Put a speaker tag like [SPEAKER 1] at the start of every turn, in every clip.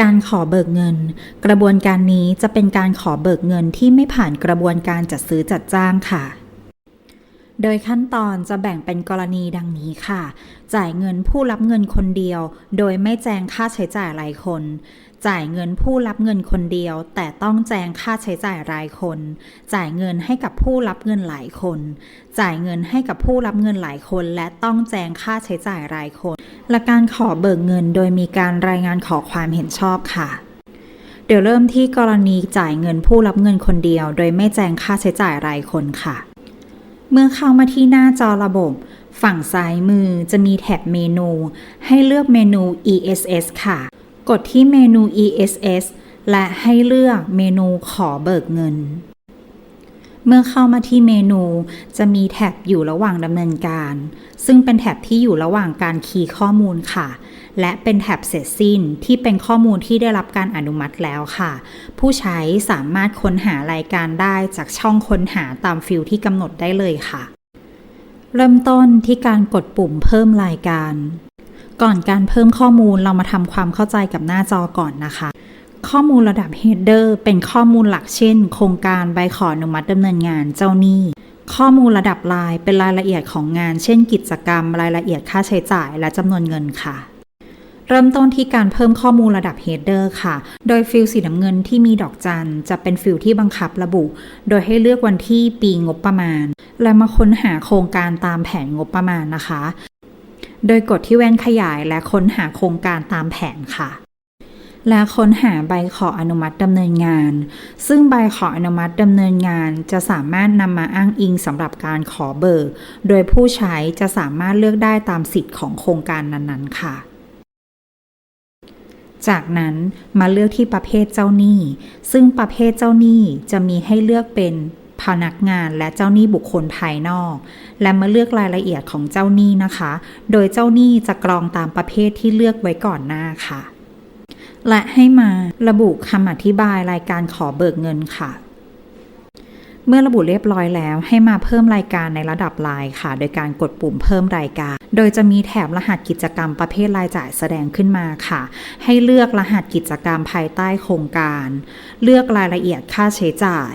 [SPEAKER 1] การขอเบิกเงิน กระบวนการนี้จะเป็นการขอเบิกเงินที่ไม่ผ่านกระบวนการจัดซื้อจัดจ้างค่ะ โดยขั้นตอนจะแบ่งเป็นกรณีดังนี้ค่ะ จ่ายเงินผู้รับเงินคนเดียว โดยไม่แจ้งค่าใช้จ่ายรายคน จ่ายเงินผู้รับเงินคนเดียว แต่ต้องแจ้งค่าใช้จ่ายรายคน จ่ายเงินให้กับผู้รับเงินหลายคน จ่ายเงินให้กับผู้รับเงินหลายคน และต้องแจ้งค่าใช้จ่ายรายคน และการขอเบิกเงินโดยมีการรายงานขอความเห็นชอบค่ะเดี๋ยวเริ่มที่กรณีจ่ายเงินผู้รับเงินคนเดียว โดยไม่แจ้งค่าใช้จ่ายรายคนค่ะ เมื่อเข้ามาที่หน้าจอระบบ ฝั่งซ้ายมือจะมีแท็บเมนู ให้เลือกเมนู ESS ค่ะ กดที่เมนู ESS และให้เลือกเมนูขอเบิกเงิน เมื่อเข้ามาที่เมนูจะมีแท็บอยู่ระหว่างดำเนินการ ซึ่งเป็นแท็บที่อยู่ระหว่างการคีย์ข้อมูลค่ะ และเป็นแท็บเสร็จสิ้นที่เป็นข้อมูลที่ได้รับการอนุมัติแล้วค่ะ ผู้ใช้สามารถค้นหารายการได้จากช่องค้นหาตามฟิลที่กำหนดได้เลยค่ะ เริ่มต้นที่การกดปุ่มเพิ่มรายการ ก่อนการเพิ่มข้อมูลเรามาทำความเข้าใจกับหน้าจอก่อนนะคะ ข้อมูลระดับ Header เป็นข้อมูลหลักเช่น โครงการใบขออนุมัติดำเนินงานเจ้าหนี้ ข้อมูลระดับลายเป็นรายละเอียดของงาน เช่น กิจกรรม รายละเอียดค่าใช้จ่ายและจำนวนเงินค่ะเริ่มต้นที่การเพิ่มข้อมูลระดับ Header ค่ะ โดยฟิลสีน้ำเงินที่มีดอกจันจะเป็นฟิลที่บังคับระบุ โดยให้เลือกวันที่ปีงบประมาณ และมาค้นหาโครงการตามแผนงบประมาณนะคะ โดยกดที่แว่นขยายและค้นหาโครงการตามแผนค่ะ และค้นหาใบขออนุมัติดำเนินงาน ซึ่งใบขออนุมัติดำเนินงานจะสามารถนำมาอ้างอิงสำหรับการขอเบิก โดยผู้ใช้จะสามารถเลือกได้ตามสิทธิ์ของโครงการนั้นๆ ค่ะจากนั้นมาเลือกที่ประเภทเจ้าหนี้ ซึ่งประเภทเจ้าหนี้จะมีให้เลือกเป็น พนักงานและเจ้าหนี้บุคคลภายนอก และมาเลือกรายละเอียดของเจ้าหนี้นะคะ โดยเจ้าหนี้จะกรองตามประเภทที่เลือกไว้ก่อนหน้าค่ะ และให้มาระบุคำอธิบายรายการขอเบิกเงินค่ะเมื่อระบุเรียบร้อยแล้วให้มาเพิ่มรายการในระดับลายค่ะ โดยการกดปุ่มเพิ่มรายการ โดยจะมีแถบรหัสกิจกรรมประเภทรายจ่ายแสดงขึ้นมาค่ะ ให้เลือกรหัสกิจกรรมภายใต้โครงการ เลือกรายละเอียดค่าใช้จ่าย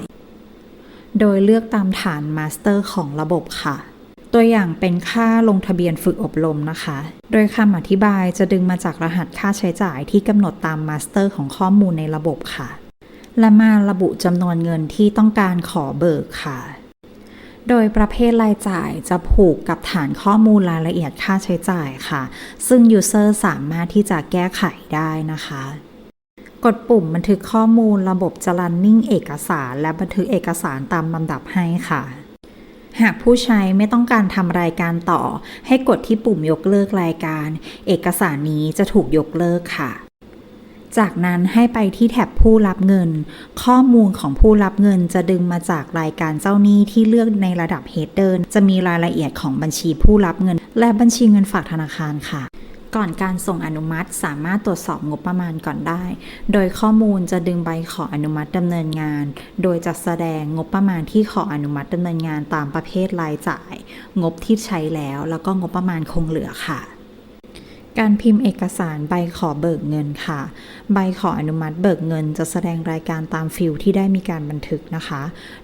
[SPEAKER 1] โดยเลือกตามฐานมาสเตอร์ของระบบค่ะ ตัวอย่างเป็นค่าลงทะเบียนฝึกอบรมนะคะ โดยคำอธิบายจะดึงมาจากรหัสค่าใช้จ่ายที่กำหนดตามมาสเตอร์ของข้อมูลในระบบค่ะ และมาระบุจำนวนเงินที่ต้องการขอเบิกค่ะโดยประเภทรายจ่ายจะผูกกับฐานข้อมูลรายละเอียดค่าใช้จ่ายค่ะ ซึ่ง User สามารถที่จะแก้ไขได้นะคะ กดปุ่มบันทึกข้อมูลระบบจะรันนิ่งเอกสาร และบันทึกเอกสารตามลำดับให้ค่ะ หากผู้ใช้ไม่ต้องการทำรายการต่อ ให้กดที่ปุ่มยกเลิกรายการ เอกสารนี้จะถูกยกเลิกค่ะ จากนั้นให้ไปที่แท็บผู้รับเงิน ข้อมูลของผู้รับเงินจะดึงมาจากรายการเจ้าหนี้ที่เลือกในระดับ Header จะมีรายละเอียดของบัญชีผู้รับเงิน และบัญชีเงินฝากธนาคารค่ะ ก่อนการส่งอนุมัติสามารถตรวจสอบงบประมาณก่อนได้ โดยข้อมูลจะดึงใบขออนุมัติดำเนินงาน โดยจะแสดงงบประมาณที่ขออนุมัติดำเนินงานตามประเภทรายจ่าย งบที่ใช้แล้ว แล้วก็งบประมาณคงเหลือค่ะการพิมพ์เอกสารใบขอเบิกเงินค่ะ ใบขออนุมัติเบิกเงินจะแสดงรายการตามฟิลที่ได้มีการบันทึกนะคะ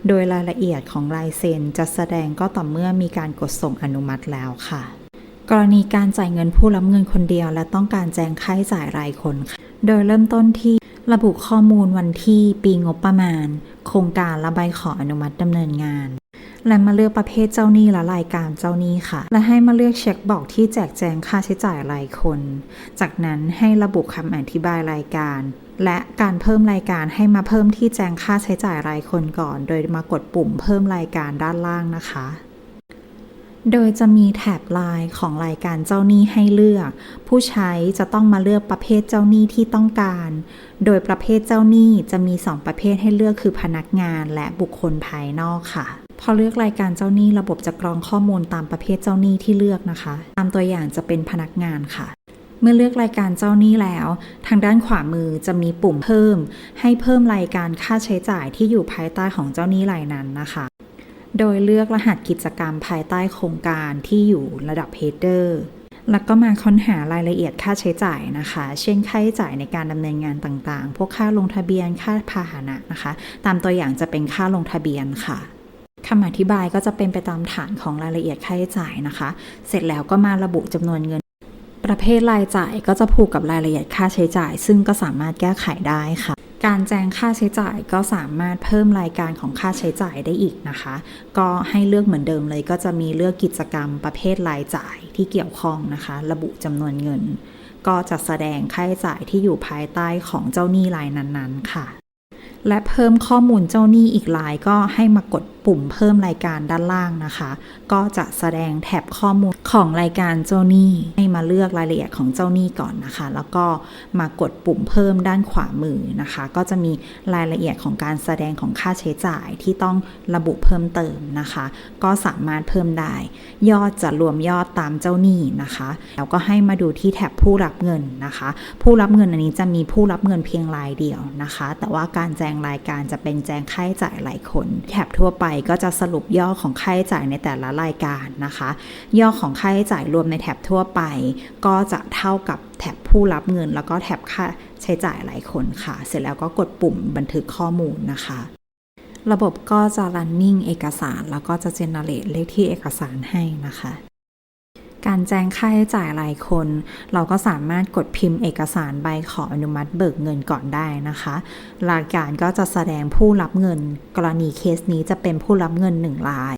[SPEAKER 1] โดยรายละเอียดของลายเซ็นจะแสดงก็ต่อเมื่อมีการกดส่งอนุมัติแล้วค่ะ กรณีการจ่ายเงินผู้รับเงินคนเดียว และต้องการแจ้งค่าใช้จ่ายรายคนค่ะ โดยเริ่มต้นที่ระบุข้อมูลวันที่ปีงบประมาณ โครงการและใบขออนุมัติดำเนินงาน และมาเลือกประเภทเจ้าหนี้และรายการเจ้าหนี้ค่ะ และให้มาเลือกเช็คบอกที่แจกแจงค่าใช้จ่ายรายคน จากนั้นให้ระบุคำอธิบายรายการ และการเพิ่มรายการให้มาเพิ่มที่แจงค่าใช้จ่ายรายคนก่อน โดยมากดปุ่มเพิ่มรายการด้านล่างนะคะ โดยจะมีแถบไลายของรายการเจ้าหนี้ให้เลือก ผู้ใช้จะต้องมาเลือกประเภทเจ้าหนี้ที่ต้องการ โดยประเภทเจ้าหนี้จะมี 2 ประเภทให้เลือกคือพนักงานและบุคคลภายนอกค่ะ พอเลือกรายการเจ้าหนี้ระบบจะกรองข้อมูลตามประเภทเจ้าหนี้ที่เลือกนะคะ ตามตัวอย่างจะเป็นพนักงานค่ะเมื่อเลือกรายการเจ้าหนี้แล้ว ทางด้านขวามือจะมีปุ่มเพิ่ม ให้เพิ่มรายการค่าใช้จ่ายที่อยู่ภายใต้ของเจ้าหนี้รายนั้นนะคะ โดยเลือกรหัสกิจกรรมภายใต้โครงการที่อยู่ระดับ Header แล้วก็มาค้นหารายละเอียดค่าใช้จ่ายนะคะ เช่นค่าใช้จ่ายในการดำเนินงานต่างๆ พวกค่าลงทะเบียน ค่าพาหนะนะคะ ตามตัวอย่างจะเป็นค่าลงทะเบียนค่ะคำอธิบายก็จะเป็นไปตามฐานของรายละเอียดค่าใช้จ่ายนะคะ เสร็จแล้วก็มาระบุจำนวนเงิน ประเภทรายจ่ายก็จะผูกกับรายละเอียดค่าใช้จ่าย ซึ่งก็สามารถแก้ไขได้ค่ะ การแจ้งค่าใช้จ่ายก็สามารถเพิ่มรายการของค่าใช้จ่ายได้อีกนะคะ ก็ให้เลือกเหมือนเดิมเลย ก็จะมีเลือกกิจกรรมประเภทรายจ่ายที่เกี่ยวข้องนะคะ ระบุจำนวนเงิน ก็จะแสดงค่าใช้จ่ายที่อยู่ภายใต้ของเจ้าหนี้รายนั้นๆค่ะ และเพิ่มข้อมูลเจ้าหนี้อีกรายก็ให้มากด ปุ่มเพิ่มรายการด้านล่างนะคะ ก็จะแสดงแถบข้อมูลของรายการเจ้าหนี้ให้มาเลือกรายละเอียดของเจ้าหนี้ก่อนนะคะ แล้วก็มากดปุ่มเพิ่มด้านขวามือนะคะ ก็จะมีรายละเอียดของการแสดงของค่าใช้จ่ายที่ต้องระบุเพิ่มเติมนะคะ ก็สามารถเพิ่มได้ ยอดจะรวมยอดตามเจ้าหนี้นะคะแล้วก็ให้มาดูที่แถบผู้รับเงินนะคะ ผู้รับเงินอันนี้จะมีผู้รับเงินเพียงรายเดียวนะคะ แต่ว่าการแจ้งรายการจะเป็นแจ้งค่าใช้จ่ายหลายคน แถบทั่วไปก็จะสรุปยอดของค่าใช้จ่ายในแต่ละรายการนะคะยอดของค่าใช้จ่ายรวมในแถบทั่วไป ก็จะเท่ากับแถบผู้รับเงิน แล้วก็แถบค่าใช้จ่ายหลายคนค่ะ เสร็จแล้วก็กดปุ่มบันทึกข้อมูลนะคะ ระบบก็จะ running เอกสาร แล้วก็จะ generate เลขที่เอกสารให้นะคะ การแจ้งค่าใช้จ่ายรายคน เราก็สามารถกดพิมพ์เอกสารใบขออนุมัติเบิกเงินก่อนได้นะคะรายการก็จะแสดงผู้รับเงิน กรณีเคสนี้จะเป็นผู้รับเงิน1ราย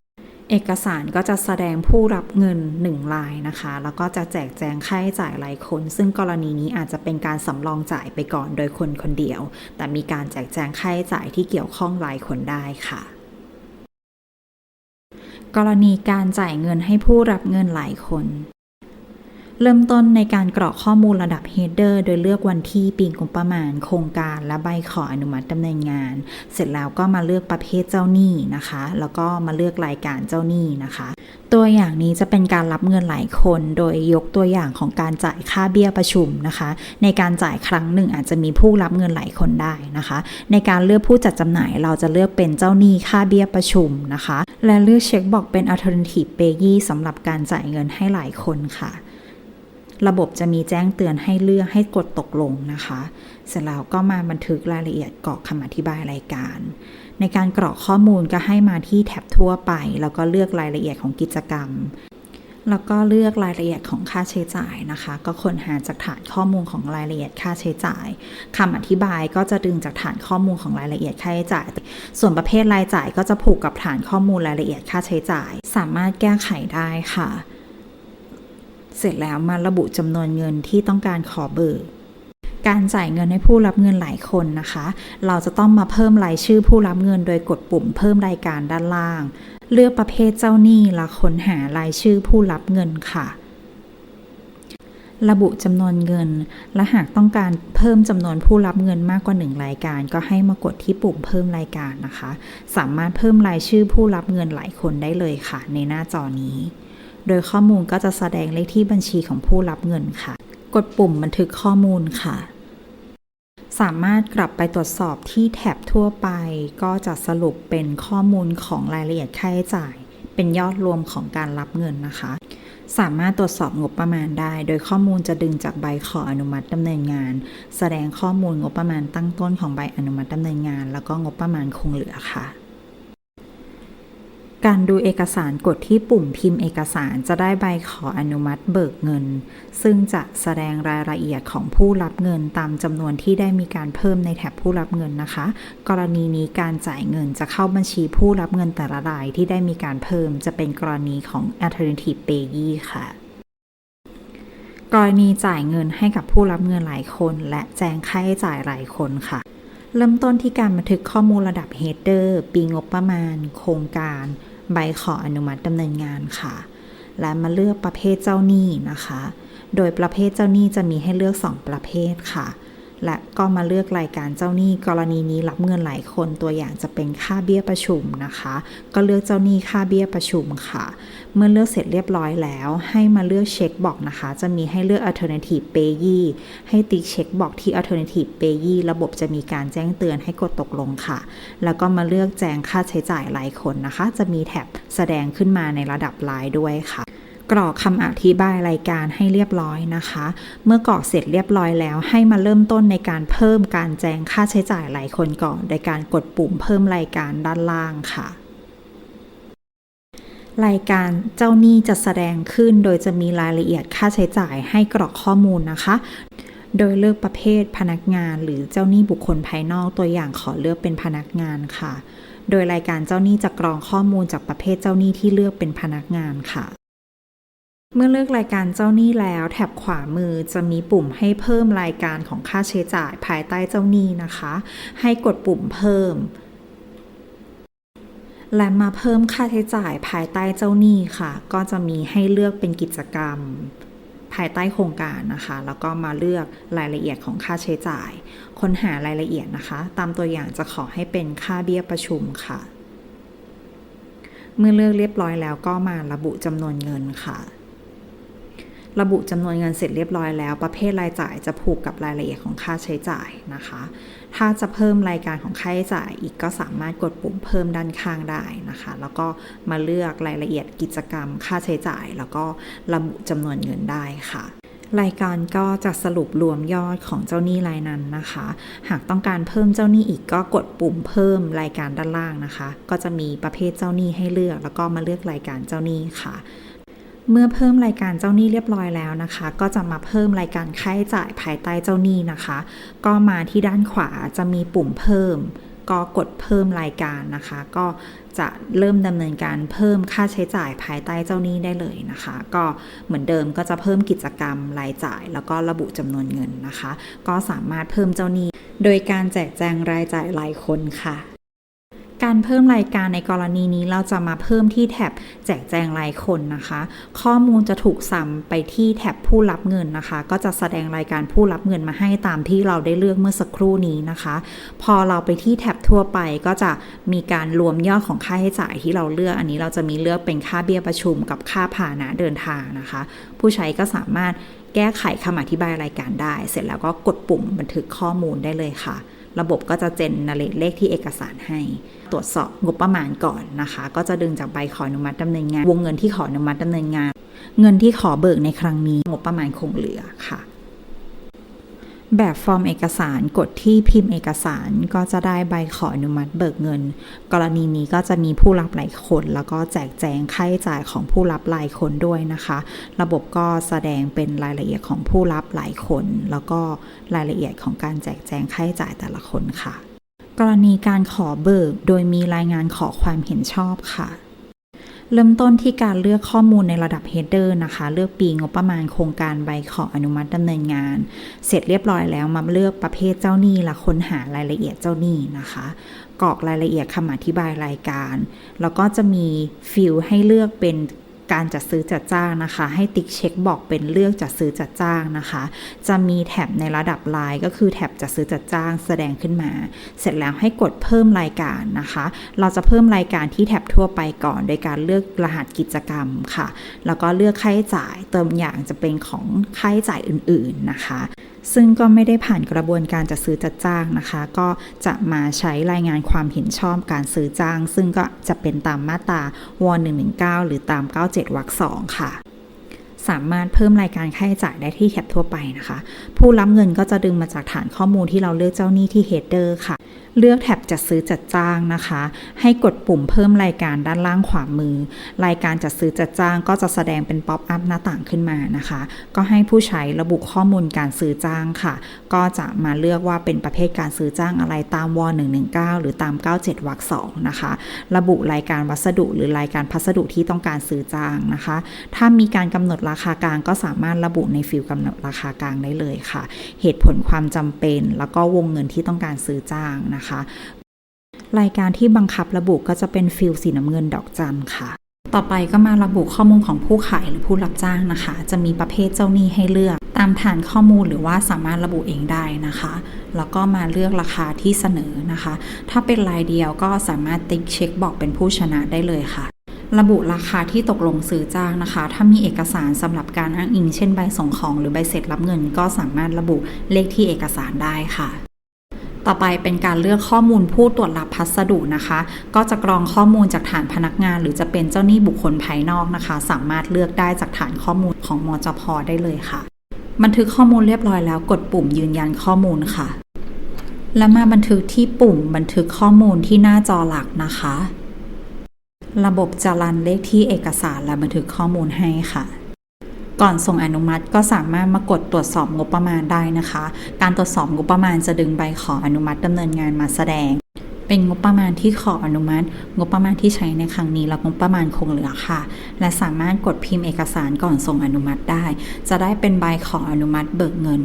[SPEAKER 1] เอกสารก็จะแสดงผู้รับเงิน1รายนะคะ แล้วก็จะแจกแจงค่าใช้จ่ายรายคน ซึ่งกรณีนี้อาจจะเป็นการสำรองจ่ายไปก่อนโดยคนคนเดียว แต่มีการแจกแจงค่าใช้จ่ายที่เกี่ยวข้องรายคนได้ค่ะ กรณีการจ่ายเงินให้ผู้รับเงินหลายคน เริ่มต้นในการกรอกข้อมูลระดับ header โดยเลือกวันที่ปีงบประมาณ โครงการและใบขออนุมัติดำเนินงาน เสร็จแล้วก็มาเลือกประเภทเจ้าหนี้นะคะ แล้วก็มาเลือกรายการเจ้าหนี้นะคะ ตัวอย่างนี้จะเป็นการรับเงินหลายคน โดยยกตัวอย่างของการจ่ายค่าเบี้ยประชุมนะคะ ในการจ่ายครั้งหนึ่งอาจจะมีผู้รับเงินหลายคนได้นะคะ ในการเลือกผู้จัดจำหน่ายเราจะเลือกเป็นเจ้าหนี้ค่าเบี้ยประชุมนะคะ และเลือกเช็คบอกเป็น alternative payee สำหรับการจ่ายเงินให้หลายคนค่ะ ระบบจะมีแจ้งเตือนให้เลือกให้กดตกลงนะคะ เสร็จแล้วก็มาบันทึกรายละเอียดกรอกคำอธิบายรายการ ในการกรอกข้อมูลก็ให้มาที่แท็บทั่วไป แล้วก็เลือกรายละเอียดของกิจกรรม แล้วก็เลือกรายละเอียดของค่าใช้จ่ายนะคะ ก็ค้นหาจากฐานข้อมูลของรายละเอียดค่าใช้จ่ายคำอธิบายก็จะดึงจากฐานข้อมูลของรายละเอียดค่าใช้จ่าย ส่วนประเภทรายจ่ายก็จะผูกกับฐานข้อมูลรายละเอียดค่าใช้จ่าย สามารถแก้ไขได้ค่ะ เสร็จแล้วมาระบุจำนวนเงินที่ต้องการขอเบิกการจ่ายเงินให้ผู้รับเงินหลายคนนะคะ เราจะต้องมาเพิ่มรายชื่อผู้รับเงินโดยกดปุ่มเพิ่มรายการด้านล่าง เลือกประเภทเจ้าหนี้และค้นหารายชื่อผู้รับเงินค่ะ ระบุจำนวนเงิน และหากต้องการเพิ่มจำนวนผู้รับเงินมากกว่า 1 รายการ ก็ให้มากดที่ปุ่มเพิ่มรายการนะคะ สามารถเพิ่มรายชื่อผู้รับเงินหลายคนได้เลยค่ะ ในหน้าจอนี้ โดยข้อมูลก็จะแสดงเลขที่บัญชีของผู้รับเงินค่ะ กดปุ่มบันทึกข้อมูลค่ะ สามารถกลับไปตรวจสอบที่แท็บทั่วไป ก็จะสรุปเป็นข้อมูลของรายละเอียดค่าใช้จ่าย เป็นยอดรวมของการรับเงินนะคะ สามารถตรวจสอบงบประมาณได้ โดยข้อมูลจะดึงจากใบขออนุมัติดำเนินงาน แสดงข้อมูลงบประมาณตั้งต้นของใบอนุมัติดำเนินงาน แล้วก็งบประมาณคงเหลือค่ะ การดูเอกสารกดที่ปุ่มพิมพ์เอกสารจะได้ใบขออนุมัติเบิกเงิน ซึ่งจะแสดงรายละเอียดของผู้รับเงินตามจำนวนที่ได้มีการเพิ่มในแถบผู้รับเงินนะคะ กรณีนี้การจ่ายเงินจะเข้าบัญชีผู้รับเงินแต่ละรายที่ได้มีการเพิ่ม จะเป็นกรณีของ alternative payee ค่ะกรณีจ่ายเงินให้กับผู้รับเงินหลายคน และแจ้งค่าใช้จ่ายหลายคนค่ะ เริ่มต้นที่การบันทึกข้อมูลระดับ header ปีงบประมาณ โครงการ ใบขออนุมัติดำเนินงานค่ะ และมาเลือกประเภทเจ้าหนี้นะคะ โดยประเภทเจ้าหนี้จะมีให้เลือก 2 ประเภทค่ะ และก็มาเลือกรายการเจ้าหนี้กรณีนี้รับเงินหลายคนตัวอย่างจะเป็นค่าเบี้ยประชุมนะคะ ก็เลือกเจ้าหนี้ค่าเบี้ยประชุมค่ะ เมื่อเลือกเสร็จเรียบร้อยแล้ว ให้มาเลือกเช็คบอกนะคะ จะมีให้เลือก alternative payee ให้ติ๊กเช็คบอกที่ alternative payee ระบบจะมีการแจ้งเตือนให้กดตกลงค่ะ แล้วก็มาเลือกแจ้งค่าใช้จ่ายรายคนนะคะ จะมีแท็บแสดงขึ้นมาในระดับรายด้วยค่ะ กรอกคำอธิบายรายการให้เรียบร้อยนะคะ เมื่อกรอกเสร็จเรียบร้อยแล้วให้มาเริ่มต้นในการเพิ่มการแจ้งค่าใช้จ่ายรายคนก่อน โดยการกดปุ่มเพิ่มรายการด้านล่างค่ะรายการเจ้าหนี้จะแสดงขึ้นโดยจะมีรายละเอียดค่าใช้จ่ายให้กรอกข้อมูลนะคะ โดยเลือกประเภทพนักงาน หรือเจ้าหนี้บุคคลภายนอกตัวอย่างขอเลือกเป็นพนักงานค่ะ โดยรายการเจ้าหนี้จะกรองข้อมูลจากประเภทเจ้าหนี้ที่เลือกเป็นพนักงานค่ะ เมื่อเลือกรายการเจ้าหนี้แล้ว แถบขวามือจะมีปุ่มให้เพิ่มรายการของค่าใช้จ่ายภายใต้เจ้าหนี้นะคะ ให้กดปุ่มเพิ่ม และมาเพิ่มค่าใช้จ่ายภายใต้เจ้าหนี้ค่ะ ก็จะมีให้เลือกเป็นกิจกรรม ภายใต้โครงการนะคะ แล้วก็มาเลือกรายละเอียดของค่าใช้จ่าย ค้นหารายละเอียดนะคะ ตามตัวอย่างจะขอให้เป็นค่าเบี้ยประชุมค่ะ เมื่อเลือกเรียบร้อยแล้วก็มาระบุจำนวนเงินค่ะ ระบุจำนวนเงินเสร็จเรียบร้อยแล้ว ประเภทรายจ่ายจะผูกกับรายละเอียดของค่าใช้จ่ายนะคะ ถ้าจะเพิ่มรายการของค่าใช้จ่ายอีกก็สามารถกดปุ่มเพิ่มด้านข้างได้นะคะ แล้วก็มาเลือกรายละเอียดกิจกรรม ค่าใช้จ่าย แล้วก็ระบุจำนวนเงินได้ค่ะรายการก็จะสรุปรวมยอดของเจ้าหนี้รายนั้นนะคะ หากต้องการเพิ่มเจ้าหนี้อีกก็กดปุ่มเพิ่มรายการด้านล่างนะคะ ก็จะมีประเภทเจ้าหนี้ให้เลือก แล้วก็มาเลือกรายการเจ้าหนี้ค่ะ เมื่อเพิ่มรายการเจ้าหนี้เรียบร้อยแล้วนะคะ ก็จะมาเพิ่มรายการค่าใช้จ่ายภายใต้เจ้าหนี้นะคะ ก็มาที่ด้านขวาจะมีปุ่มเพิ่ม ก็กดเพิ่มรายการนะคะ ก็จะเริ่มดำเนินการเพิ่มค่าใช้จ่ายภายใต้เจ้าหนี้ได้เลยนะคะ ก็เหมือนเดิมก็จะเพิ่มกิจกรรมรายจ่าย แล้วก็ระบุจำนวนเงินนะคะ ก็สามารถเพิ่มเจ้าหนี้ โดยการแจกแจงรายจ่ายรายคนค่ะ การเพิ่มรายการในกรณีนี้เราจะมาเพิ่มที่แท็บแจกแจงรายคนนะคะ ข้อมูลจะถูกซ้ำไปที่แท็บผู้รับเงินนะคะ ก็จะแสดงรายการผู้รับเงินมาให้ตามที่เราได้เลือกเมื่อสักครู่นี้นะคะ พอเราไปที่แท็บทั่วไปก็จะมีการรวมยอดของค่าใช้จ่ายที่เราเลือกอันนี้เราจะมีเลือกเป็นค่าเบี้ยประชุมกับค่าพาหนะเดินทางนะคะ ผู้ใช้ก็สามารถแก้ไขคำอธิบายรายการได้ เสร็จแล้วก็กดปุ่มบันทึกข้อมูลได้เลยค่ะ ระบบก็จะเจนนเรตเลขที่เอกสารให้ ตรวจสอบงบประมาณก่อนนะคะ ก็จะดึงจากใบขออนุมัติดำเนินงาน วงเงินที่ขออนุมัติดำเนินงาน เงินที่ขอเบิกในครั้งนี้งบประมาณคงเหลือค่ะ แบบฟอร์มเอกสารกดที่พิมพ์เอกสารก็จะได้ใบขออนุมัติเบิกเงิน กรณีนี้ก็จะมีผู้รับหลายคน แล้วก็แจกแจงค่าใช้จ่ายของผู้รับหลายคนด้วยนะคะ ระบบก็แสดงเป็นรายละเอียดของผู้รับหลายคน แล้วก็รายละเอียดของการแจกแจงค่าใช้จ่ายแต่ละคนค่ะ กรณีการขอเบิกโดยมีรายงานขอความเห็นชอบค่ะ เริ่มต้นที่การเลือกข้อมูลในระดับ header นะคะ เลือกปีงบประมาณโครงการใบขออนุมัติดำเนินงาน เสร็จเรียบร้อยแล้วมาเลือกประเภทเจ้าหนี้และค้นหารายละเอียดเจ้าหนี้นะคะกรอกรายละเอียดคำอธิบายรายการ แล้วก็จะมีฟิลให้เลือกเป็น การจัดซื้อจัดจ้างนะคะ ให้ติ๊กเช็คบอกเป็นเลือกจัดซื้อจัดจ้างนะคะ จะมีแท็บในระดับไลน์ก็คือแท็บจัดซื้อจัดจ้างแสดงขึ้นมา เสร็จแล้วให้กดเพิ่มรายการนะคะ เราจะเพิ่มรายการที่แท็บทั่วไปก่อน โดยการเลือกรหัสกิจกรรมค่ะ แล้วก็เลือกค่าใช้จ่ายเติมอย่างจะเป็นของค่าใช้จ่ายอื่น ๆนะคะซึ่งก็ไม่ได้ผ่านกระบวนการจัดซื้อจัดจ้างนะคะ ก็จะมาใช้รายงานความเห็นชอบการซื้อจ้าง ซึ่งก็จะเป็นตามมาตราว119 หรือตาม7วรรค2ค่ะ สามารถเพิ่มรายการค่าใช้จ่ายได้ที่แท็บทั่วไปนะคะ ผู้รับเงินก็จะดึงมาจากฐานข้อมูลที่เราเลือกเจ้าหนี้ที่ header ค่ะ เลือกแท็บจัดซื้อจัดจ้างนะคะ ให้กดปุ่มเพิ่มรายการด้านล่างขวามือ รายการจัดซื้อจัดจ้างก็จะแสดงเป็นป๊อปอัพหน้าต่างขึ้นมานะคะ ก็ให้ผู้ใช้ระบุข้อมูลการซื้อจ้างค่ะ ก็จะมาเลือกว่าเป็นประเภทการซื้อจ้างอะไรตามว119 หรือตาม 97วรรค2นะคะ ระบุรายการวัสดุหรือรายการพัสดุที่ต้องการซื้อจ้างนะคะ ถ้ามีการกำหนดราคากลางก็สามารถระบุในฟิลกำหนดราคากลางได้เลยค่ะ เหตุผลความจำเป็น แล้วก็วงเงินที่ต้องการซื้อจ้างนะคะรายการที่บังคับระบุก็จะเป็นฟิลสีน้ำเงินดอกจันค่ะ ต่อไปก็มาระบุข้อมูลของผู้ขายหรือผู้รับจ้างนะคะ จะมีประเภทเจ้าหนี้ให้เลือก ตามฐานข้อมูลหรือว่าสามารถระบุเองได้นะคะ แล้วก็มาเลือกราคาที่เสนอนะคะ ถ้าเป็นรายเดียวก็สามารถติ๊กเช็คบอกเป็นผู้ชนะได้เลยค่ะระบุราคาที่ตกลงซื้อจ้างนะคะ ถ้ามีเอกสารสำหรับการอ้างอิง เช่นใบส่งของหรือใบเสร็จรับเงิน ก็สามารถระบุเลขที่เอกสารได้ค่ะ ต่อไปเป็นการเลือกข้อมูลผู้ตรวจรับพัสดุนะคะ ก็จะกรองข้อมูลจากฐานพนักงาน หรือจะเป็นเจ้าหนี้บุคคลภายนอกนะคะ สามารถเลือกได้จากฐานข้อมูลของมจพได้เลยค่ะ บันทึกข้อมูลเรียบร้อยแล้วกดปุ่มยืนยันข้อมูลค่ะ แล้วมาบันทึกที่ปุ่มบันทึกข้อมูลที่หน้าจอหลักนะคะ ระบบจะรันเลขที่เอกสารและบันทึกข้อมูลให้ค่ะ ก่อนส่งอนุมัติก็สามารถมากดตรวจสอบงบประมาณได้นะคะ การตรวจสอบงบประมาณจะดึงใบขออนุมัติดำเนินงานมาแสดง เป็นงบประมาณที่ขออนุมัติ งบประมาณที่ใช้ในครั้งนี้และงบประมาณคงเหลือค่ะ และสามารถกดพิมพ์เอกสารก่อนส่งอนุมัติได้ จะได้เป็นใบขออนุมัติเบิกเงิน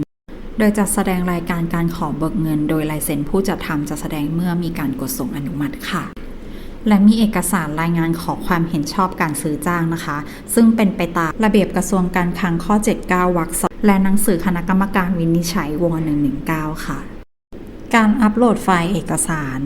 [SPEAKER 1] โดยจะแสดงรายการการขอเบิกเงิน โดยลายเซ็นผู้จัดทำจะแสดงเมื่อมีการกดส่งอนุมัติค่ะ และมีเอกสารรายงานขอความเห็นชอบการซื้อจ้างนะคะ ซึ่งเป็นไปตามระเบียบกระทรวงการคลังข้อ 79 วรรคสและหนังสือคณะกรรมการวินิจฉัยว 119 ค่ะ การอัปโหลดไฟล์เอกสาร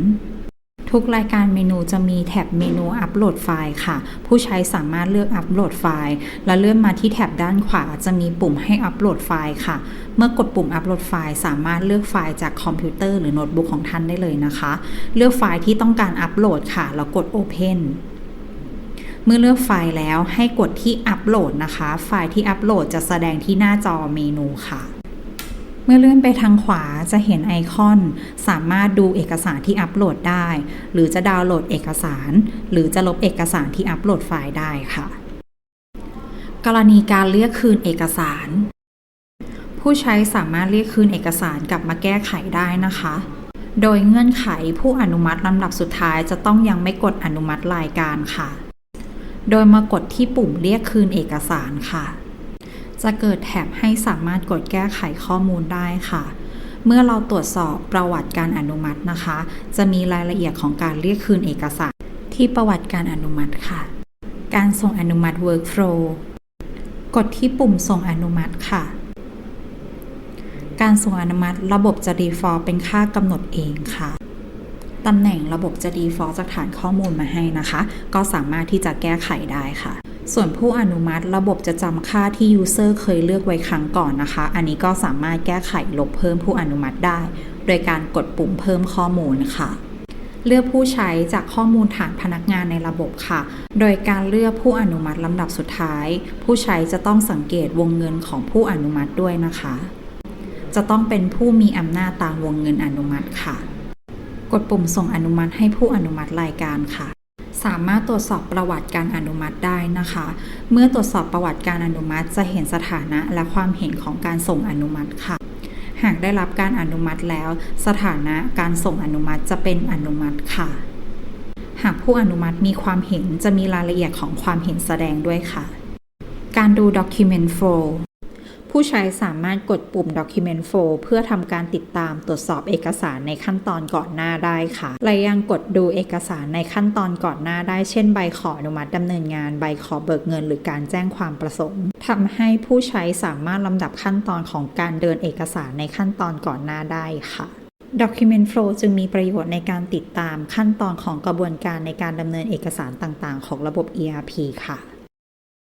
[SPEAKER 1] ทุกรายการเมนูจะมีแท็บเมนูอัปโหลดไฟล์ค่ะ ผู้ใช้สามารถเลือกอัปโหลดไฟล์ และเลื่อนมาที่แท็บด้านขวาจะมีปุ่มให้อัปโหลดไฟล์ค่ะ เมื่อกดปุ่มอัปโหลดไฟล์ สามารถเลือกไฟล์จากคอมพิวเตอร์หรือโน้ตบุ๊กของท่านได้เลยนะคะ เลือกไฟล์ที่ต้องการอัปโหลดค่ะ แล้วกด Open เมื่อเลือกไฟล์แล้วให้กดที่อัปโหลดนะคะ ไฟล์ที่อัปโหลดจะแสดงที่หน้าจอเมนูค่ะ เมื่อเลื่อนไปทางขวาจะเห็นไอคอน สามารถดูเอกสารที่อัปโหลดได้ หรือจะดาวน์โหลดเอกสาร หรือจะลบเอกสารที่อัปโหลดไฟล์ได้ค่ะ กรณีการเรียกคืนเอกสาร ผู้ใช้สามารถเรียกคืนเอกสารกลับมาแก้ไขได้นะคะ โดยเงื่อนไขผู้อนุมัติลำดับสุดท้ายจะต้องยังไม่กดอนุมัติรายการค่ะ โดยมากดที่ปุ่มเรียกคืนเอกสารค่ะ จะเกิดแถบให้สามารถกดแก้ไขข้อมูลได้ค่ะ เมื่อเราตรวจสอบประวัติการอนุมัตินะคะ จะมีรายละเอียดของการเรียกคืนเอกสาร ที่ประวัติการอนุมัติค่ะ การส่งอนุมัติ workflow กดที่ปุ่มส่งอนุมัติค่ะ การส่งอนุมัติระบบจะ default เป็นค่ากำหนดเองค่ะตำแหน่งระบบจะ default จากฐานข้อมูลมาให้นะคะ ก็สามารถที่จะแก้ไขได้ค่ะ ส่วนผู้อนุมัติระบบจะจำค่าที่ user เคยเลือกไว้ครั้งก่อนนะคะ อันนี้ก็สามารถแก้ไขลบเพิ่มผู้อนุมัติได้ โดยการกดปุ่มเพิ่มข้อมูลค่ะ เลือกผู้ใช้จากข้อมูลฐานพนักงานในระบบค่ะ โดยการเลือกผู้อนุมัติลำดับสุดท้าย ผู้ใช้จะต้องสังเกตวงเงินของผู้อนุมัติด้วยนะคะ จะต้องเป็นผู้มีอำนาจตามวงเงินอนุมัติค่ะ กดปุ่มส่งอนุมัติให้ผู้อนุมัติรายการค่ะ สามารถตรวจสอบประวัติการอนุมัติได้นะคะ เมื่อตรวจสอบประวัติการอนุมัติจะเห็นสถานะและความเห็นของการส่งอนุมัติค่ะ หากได้รับการอนุมัติแล้ว สถานะการส่งอนุมัติจะเป็นอนุมัติค่ะ หากผู้อนุมัติมีความเห็นจะมีรายละเอียดของความเห็นแสดงด้วยค่ะ การดู Document Flow ผู้ใช้สามารถกดปุ่ม Document Flow เพื่อทำการติดตามตรวจสอบเอกสารในขั้นตอนก่อนหน้าได้ค่ะ และยังกดดูเอกสารในขั้นตอนก่อนหน้าได้ เช่นใบขออนุมัติดำเนินงาน ใบขอเบิกเงิน หรือการแจ้งความประสงค์ทำให้ผู้ใช้สามารถลำดับขั้นตอนของการเดินเอกสารในขั้นตอนก่อนหน้าได้ค่ะ Document Flow จึงมีประโยชน์ในการติดตามขั้นตอนของกระบวนการในการดำเนินเอกสารต่างๆ ของระบบ ERP ค่ะ